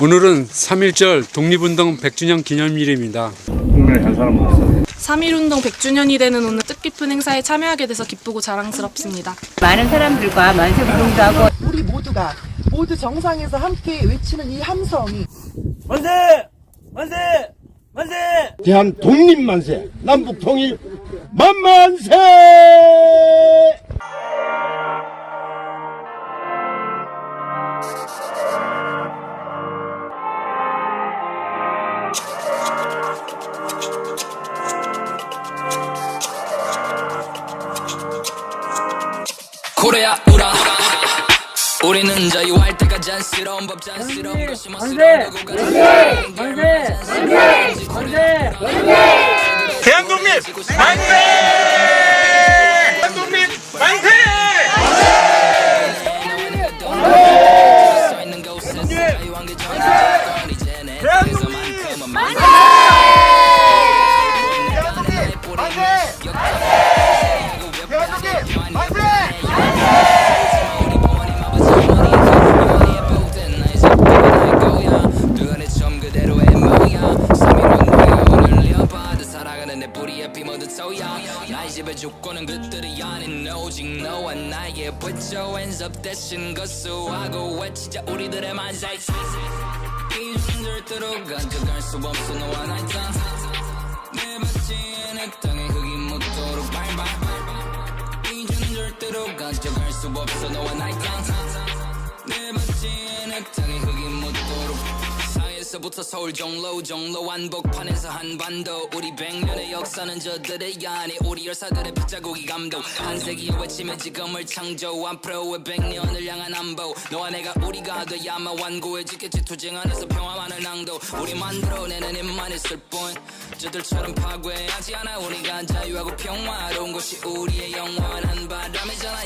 오늘은 3.1절 독립운동 100주년 기념일입니다. 국민의 한 사람 없어. 3.1운동 100주년이 되는 오늘 뜻깊은 행사에 참여하게 돼서 기쁘고 자랑스럽습니다. 많은 사람들과 만세 운동도 하고 우리 모두가 모두 정상에서 함께 외치는 이 함성이 만세! 만세! 만세! 대한 독립 만세, 남북 통일 만만세! 코레아 우라 우리는 자유할 때가 잔스러운 법 잔스러운 것이 멋스러운 만세! 만세! 만세! 대한독립 만세! 대 그거는 좀 그대로의 모양 3.1운동에 오늘 려봐도 살아가는 내 뿌리에 피 모두 소야 나의 집에 죽고는 그들이 아닌 오직 너와 나의 Put your hands up 대신 거수하고 외치자 우리들의 만세 이젠 절대로 가져갈 수 없어 너와 나의 내 땅에 흙이 묻도록 밟아 이젠 절대로 가져갈 수 없어. 너와 나의 밭지에 내 땅에 흙이 묻도록 사에서부터 서울 종로 종로 한복판에서 한반도. 우리 백년의 역사는 저들의 아니 우리 열사들의 빗자국이 감도 한 세기의 외침에 지금을 창조. 앞으로의 백년을 향한 안보. 너와 내가 우리가 돼야만 완고해 지겠지. 투쟁 안에서 평화만을 낭도. 우리 만들어내는 힘만 있을 뿐. 저들처럼 파괴하지 않아. 우리가 자유하고 평화로운 곳이 우리의 영원한 바람이잖아